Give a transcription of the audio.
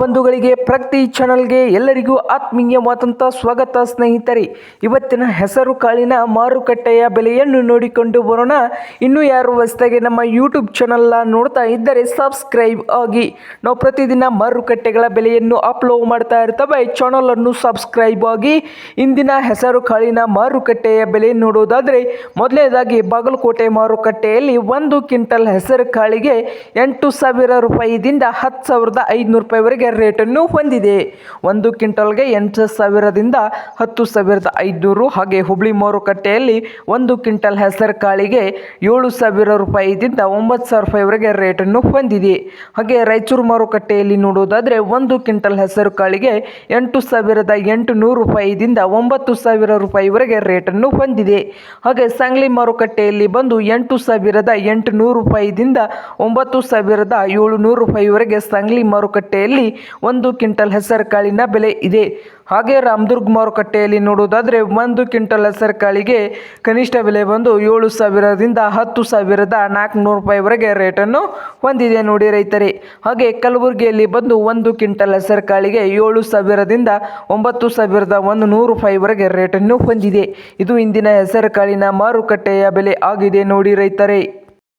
ಬಂಧುಗಳಿಗೆ ಪ್ರಗತಿ ಚಾನಲ್ಗೆ ಎಲ್ಲರಿಗೂ ಆತ್ಮೀಯವಾದಂಥ ಸ್ವಾಗತ ಸ್ನೇಹಿತರೆ. ಇವತ್ತಿನ ಹೆಸರು ಕಾಳಿನ ಮಾರುಕಟ್ಟೆಯ ಬೆಲೆಯನ್ನು ನೋಡಿಕೊಂಡು ಬರೋಣ. ಇನ್ನೂ ಯಾರು ಹೊಸದಾಗಿ ನಮ್ಮ ಯೂಟ್ಯೂಬ್ ಚಾನಲ್ನ ನೋಡ್ತಾ ಇದ್ದರೆ ಸಬ್ಸ್ಕ್ರೈಬ್ ಆಗಿ. ನಾವು ಪ್ರತಿದಿನ ಮಾರುಕಟ್ಟೆಗಳ ಬೆಲೆಯನ್ನು ಅಪ್ಲೋಡ್ ಮಾಡ್ತಾ ಇರ್ತವೆ. ಚಾನಲನ್ನು ಸಬ್ಸ್ಕ್ರೈಬ್ ಆಗಿ. ಇಂದಿನ ಹೆಸರು ಕಾಳಿನ ಮಾರುಕಟ್ಟೆಯ ಬೆಲೆ ನೋಡೋದಾದರೆ, ಮೊದಲನೇದಾಗಿ ಬಾಗಲಕೋಟೆ ಮಾರುಕಟ್ಟೆಯಲ್ಲಿ ಒಂದು ಕ್ವಿಂಟಲ್ ಹೆಸರು ಕಾಳಿಗೆ ಎಂಟು ಸಾವಿರ ರೂಪಾಯಿದಿಂದ ಹತ್ತು ಸಾವಿರದ ಐದುನೂರು ರೂಪಾಯಿವರೆಗೆ ರೇಟನ್ನು ಹೊಂದಿದೆ. ಒಂದು ಕ್ವಿಂಟಲ್ಗೆ ಎಂಟು ಸಾವಿರದಿಂದ ಹತ್ತು ಸಾವಿರದ ಐದುನೂರು ಹಾಗೆ ಹುಬ್ಳಿ ಮಾರುಕಟ್ಟೆಯಲ್ಲಿ ಒಂದು ಕ್ವಿಂಟಲ್ ಹೆಸರು ಕಾಳಿಗೆ ಏಳು ಸಾವಿರ ರೂಪಾಯಿದಿಂದ ಒಂಬತ್ತು ಸಾವಿರ ರೂಪಾಯಿವರೆಗೆ ರೇಟನ್ನು ಹೊಂದಿದೆ. ಹಾಗೆ ರಾಯಚೂರು ಮಾರುಕಟ್ಟೆಯಲ್ಲಿ ನೋಡೋದಾದರೆ ಒಂದು ಕ್ವಿಂಟಲ್ ಹೆಸರು ಕಾಳಿಗೆ ಎಂಟು ಸಾವಿರದ ಎಂಟುನೂರು ರೂಪಾಯಿದಿಂದ ಒಂಬತ್ತು ಸಾವಿರ ರೂಪಾಯಿವರೆಗೆ ರೇಟನ್ನು ಹೊಂದಿದೆ. ಹಾಗೆ ಸಾಂಗ್ಲಿ ಮಾರುಕಟ್ಟೆಯಲ್ಲಿ ಬಂದು ಎಂಟು ಸಾವಿರದ ಎಂಟುನೂರು ರೂಪಾಯಿದಿಂದ ಒಂಬತ್ತು ಸಾವಿರದ ಏಳುನೂರು ರೂಪಾಯಿವರೆಗೆ ಸಾಂಗ್ಲಿ ಮಾರುಕಟ್ಟೆಯಲ್ಲಿ ಒಂದು ಕ್ವಿಂಟಲ್ ಹೆಸರು ಕಾಳಿನ ಬೆಲೆ ಇದೆ. ಹಾಗೆ ರಾಮದುರ್ಗ್ ಮಾರುಕಟ್ಟೆಯಲ್ಲಿ ನೋಡೋದಾದರೆ ಒಂದು ಕ್ವಿಂಟಲ್ ಹೆಸರು ಕಾಳಿಗೆ ಕನಿಷ್ಠ ಬೆಲೆ ಬಂದು ಏಳು ಸಾವಿರದಿಂದ ಹತ್ತು ಸಾವಿರದ ನಾಲ್ಕುನೂರು ರೂಪಾಯಿವರೆಗೆ ರೇಟನ್ನು ಹೊಂದಿದೆ ನೋಡಿ ರೈತರೇ. ಹಾಗೆ ಕಲಬುರಗಿಯಲ್ಲಿ ಬಂದು ಒಂದು ಕ್ವಿಂಟಲ್ ಹೆಸರು ಕಾಳಿಗೆ ಏಳು ಸಾವಿರದಿಂದ ಒಂಬತ್ತು ಸಾವಿರದ ಒಂದು ನೂರು ರೂಪಾಯಿವರೆಗೆ ರೇಟನ್ನು ಹೊಂದಿದೆ. ಇದು ಇಂದಿನ ಹೆಸರು ಕಾಳಿನ ಮಾರುಕಟ್ಟೆಯ ಬೆಲೆ ಆಗಿದೆ ನೋಡಿ ರೈತರೇ.